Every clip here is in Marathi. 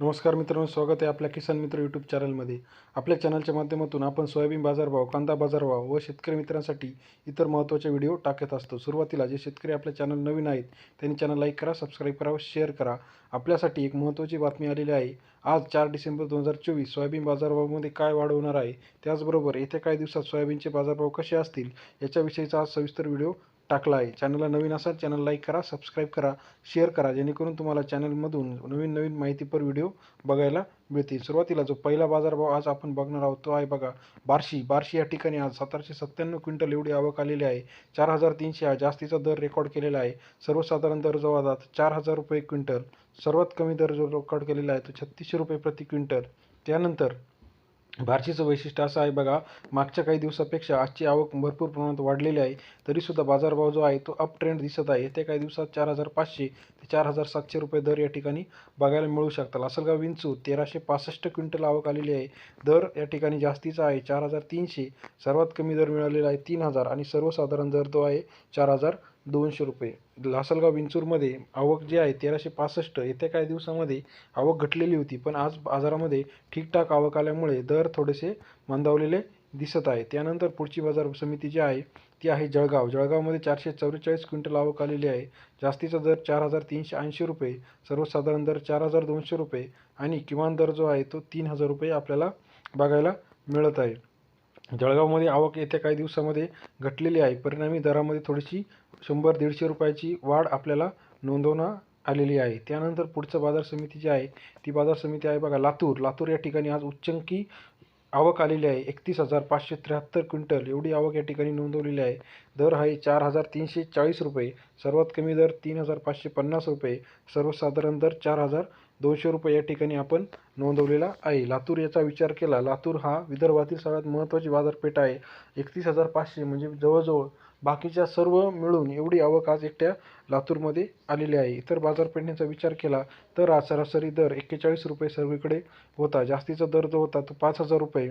नमस्कार मित्रांनो स्वागत आहे आपल्या किसान मित्र यूट्यूब चॅनलमध्ये आपल्या चॅनलच्या माध्यमातून आपण सोयाबीन बाजारभाव कांदा बाजारभाव व शेतकरी मित्रांसाठी इतर महत्त्वाचे व्हिडिओ टाकत असतो. सुरुवातीला जे शेतकरी आपल्या चॅनल नवीन आहेत त्यांनी चॅनल लाईक करा सबस्क्राईब करा व शेअर करा. आपल्यासाठी एक महत्त्वाची बातमी आलेली आहे आज चार डिसेंबर दोन हजार चोवीस सोयाबीन बाजारभावामध्ये काय वाढ होणार आहे? त्याचबरोबर येत्या काही दिवसात सोयाबीनचे बाजारभाव कसे असतील? याच्याविषयीचा आज सविस्तर व्हिडिओ टाकला आहे. चॅनलला नवीन असाल चॅनल लाईक करा सबस्क्राईब करा शेअर करा जेणेकरून तुम्हाला चॅनलमधून नवीन नवीन माहितीपर व्हिडिओ बघायला मिळतील. सुरुवातीला जो पहिला बाजारभाव आज आपण बघणार आहोत तो आहे बघा बार्शी. बार्शी या ठिकाणी आज सतराशे सत्त्याण्णव क्विंटल एवढी आवक आलेली आहे. चार हजार तीनशे हा जास्तीचा दर रेकॉर्ड केलेला आहे. सर्वसाधारण दर जो आला चार हजार रुपये क्विंटल. सर्वात कमी दर जो रेकॉर्ड केलेला आहे तो छत्तीसशे रुपये प्रति क्विंटल. त्यानंतर बार्शीचं वैशिष्ट्य असं आहे बघा मागच्या काही दिवसापेक्षा आजची आवक भरपूर प्रमाणात वाढलेली आहे. तरीसुद्धा बाजारभाव जो आहे तो अप ट्रेंड दिसत आहे. येत्या काही दिवसात चार हजार पाचशे ते चार हजार सातशे रुपये दर या ठिकाणी बघायला मिळू शकतात. असलगाव विंचू तेराशे पासष्ट क्विंटल आवक आलेली आहे. दर या ठिकाणी जास्तीचा आहे. चार हजार तीनशे सर्वात कमी दर मिळालेला आहे तीन हजार आणि सर्वसाधारण दर तो आहे चार हजार दोनशे रुपये. लासलगाव विंचूरमध्ये आवक जी आहे तेराशे पासष्ट. येत्या काही दिवसामध्ये आवक घटलेली होती पण आज बाजारामध्ये ठीकठाक आवक आल्यामुळे दर थोडेसे मंदावलेले दिसत आहे. त्यानंतर पुढची बाजार समिती जी आहे ती आहे जळगाव. जळगावमध्ये चारशे चौवेचाळीस क्विंटल आवक आलेली आहे. जास्तीचा दर चार हजार तीनशे ऐंशी रुपये सर्वसाधारण दर चार हजार दोनशे रुपये आणि किमान दर जो आहे तो तीन हजार रुपये आपल्याला बघायला मिळत आहे. जळगावमध्ये आवक येत्या काही दिवसामध्ये घटलेली आहे. परिणामी दरामध्ये थोडीशी शंभर दीडशे रुपयाची वाढ आपल्याला नोंदवणं आलेली आहे. त्यानंतर पुढचं बाजार समिती जी आहे ती बाजार समिती आहे बघा लातूर. लातूर या ठिकाणी आज उच्चंकी आवक आलेली आहे. एकतीस हजार पाचशे त्र्याहत्तर क्विंटल एवढी आवक या ठिकाणी नोंदवलेली आहे. दर आहे चार हजार तीनशे चाळीस रुपये. सर्वात कमी दर तीन हजार पाचशे पन्नास रुपये. सर्वसाधारण दर चार हजार दोनशे रुपये या ठिकाणी आपण नोंदवलेला आहे. लातूर याचा विचार केला लातूर हा विदर्भातील सगळ्यात महत्त्वाची बाजारपेठ आहे. एकतीस हजार पाचशे म्हणजे जवळजवळ बाकीच्या सर्व मिळून एवढी आवक आज एकट्या लातूरमध्ये आलेली आहे. इतर बाजारपेठेचा विचार केला तर आज सरासरी दर एक्केचाळीस रुपये सर्वीकडे होता. जास्तीचा दर जो होता तो पाच हजार रुपये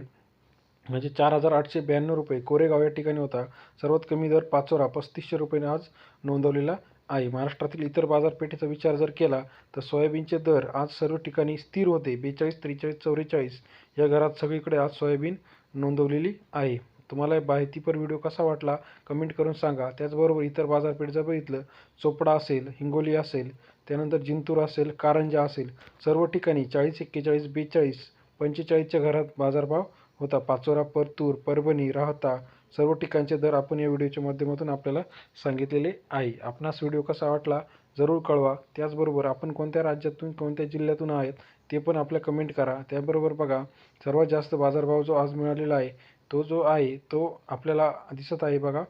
म्हणजे चार हजार आठशे ब्याण्णव रुपये. कोरेगाव या ठिकाणी होता. सर्वात कमी दर पाचोरा पस्तीसशे रुपयाने आज नोंदवलेला आहे. महाराष्ट्रातील इतर बाजारपेठेचा विचार जर केला तर सोयाबीनचे दर आज सर्व ठिकाणी स्थिर होते. बेचाळीस त्रेचाळीस चौवेचाळीस या घरात सगळीकडे आज सोयाबीन नोंदवलेली आहे. तुम्हाला माहितीपर व्हिडिओ कसा वाटला कमेंट करून सांगा. त्याचबरोबर इतर बाजारपेठ जर बघितलं चोपडा असेल हिंगोली असेल त्यानंतर जिंतूर असेल कारंजा असेल सर्व ठिकाणी चाळीस एक्केचाळीस बेचाळीस पंचेचाळीसच्या घरात बाजारभाव होता. पाचोरा परतूर परभणी राहता सर्व ठिकाणचे दर आपण या व्हिडिओच्या माध्यमातून आपल्याला सांगितलेले आहे. आपणास व्हिडिओ कसा वाटला जरूर कळवा. त्याचबरोबर आपण कोणत्या राज्यातून कोणत्या जिल्ह्यातून आहेत ते पण आपल्या कमेंट करा. त्याबरोबर बघा सर्वात जास्त बाजारभाव जो आज मिळालेला आहे तो जो आहे तो आपल्याला दिसत आहे बघा.